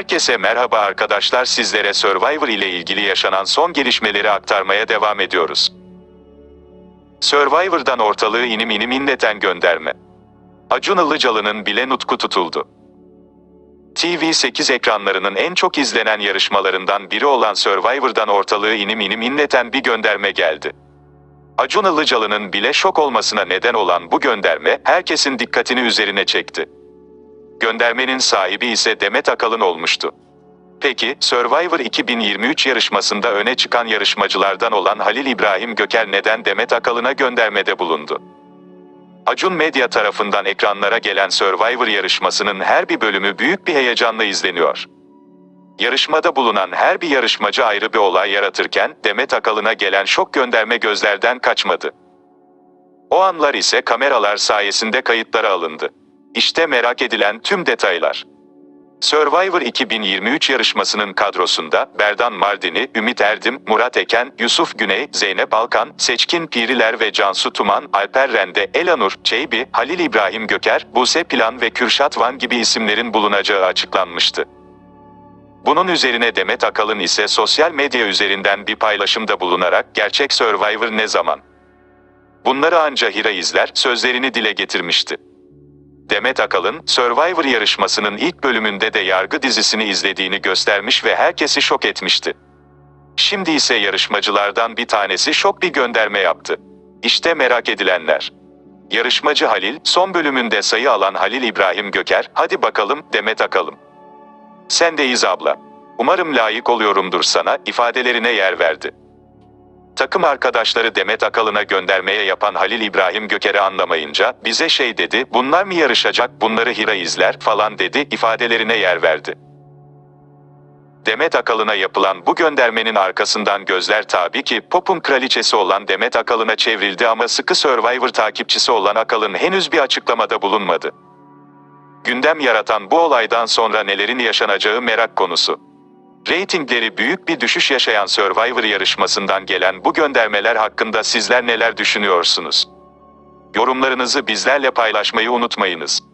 Herkese merhaba arkadaşlar sizlere Survivor ile ilgili yaşanan son gelişmeleri aktarmaya devam ediyoruz. Survivor'dan ortalığı inim inim inleten gönderme. Acun Ilıcalı'nın bile nutku tutuldu. TV8 ekranlarının en çok izlenen yarışmalarından biri olan Survivor'dan ortalığı inim inim inleten bir gönderme geldi. Acun Ilıcalı'nın bile şok olmasına neden olan bu gönderme herkesin dikkatini üzerine çekti. Göndermenin sahibi ise Demet Akalın olmuştu. Peki, Survivor 2023 yarışmasında öne çıkan yarışmacılardan olan Halil İbrahim Göker neden Demet Akalın'a göndermede bulundu? Acun Medya tarafından ekranlara gelen Survivor yarışmasının her bir bölümü büyük bir heyecanla izleniyor. Yarışmada bulunan her bir yarışmacı ayrı bir olay yaratırken Demet Akalın'a gelen şok gönderme gözlerden kaçmadı. O anlar ise kameralar sayesinde kayıtlara alındı. İşte merak edilen tüm detaylar. Survivor 2023 yarışmasının kadrosunda Berdan Mardini, Ümit Erdim, Murat Eken, Yusuf Güney, Zeynep Alkan, Seçkin Piriler ve Cansu Tuman, Alper Rende, Elanur, Çeybi, Halil İbrahim Göker, Buse Plan ve Kürşat Van gibi isimlerin bulunacağı açıklanmıştı. Bunun üzerine Demet Akalın ise sosyal medya üzerinden bir paylaşımda bulunarak gerçek Survivor ne zaman? Bunları anca Hira izler sözlerini dile getirmişti. Demet Akalın, Survivor yarışmasının ilk bölümünde de yargı dizisini izlediğini göstermiş ve herkesi şok etmişti. Şimdi ise yarışmacılardan bir tanesi şok bir gönderme yaptı. İşte merak edilenler. Yarışmacı Halil, son bölümünde sayı alan Halil İbrahim Göker, hadi bakalım Demet Akalın. Sendeyiz abla. Umarım layık oluyorumdur sana, ifadelerine yer verdi. Takım arkadaşları Demet Akalın'a göndermeye yapan Halil İbrahim Göker'i anlamayınca, bize şey dedi, bunlar mı yarışacak, bunları Hira izler falan dedi, ifadelerine yer verdi. Demet Akalın'a yapılan bu göndermenin arkasından gözler tabii ki pop'un kraliçesi olan Demet Akalın'a çevrildi ama sıkı Survivor takipçisi olan Akalın henüz bir açıklamada bulunmadı. Gündem yaratan bu olaydan sonra nelerin yaşanacağı merak konusu. Ratingleri büyük bir düşüş yaşayan Survivor yarışmasından gelen bu göndermeler hakkında sizler neler düşünüyorsunuz? Yorumlarınızı bizlerle paylaşmayı unutmayınız.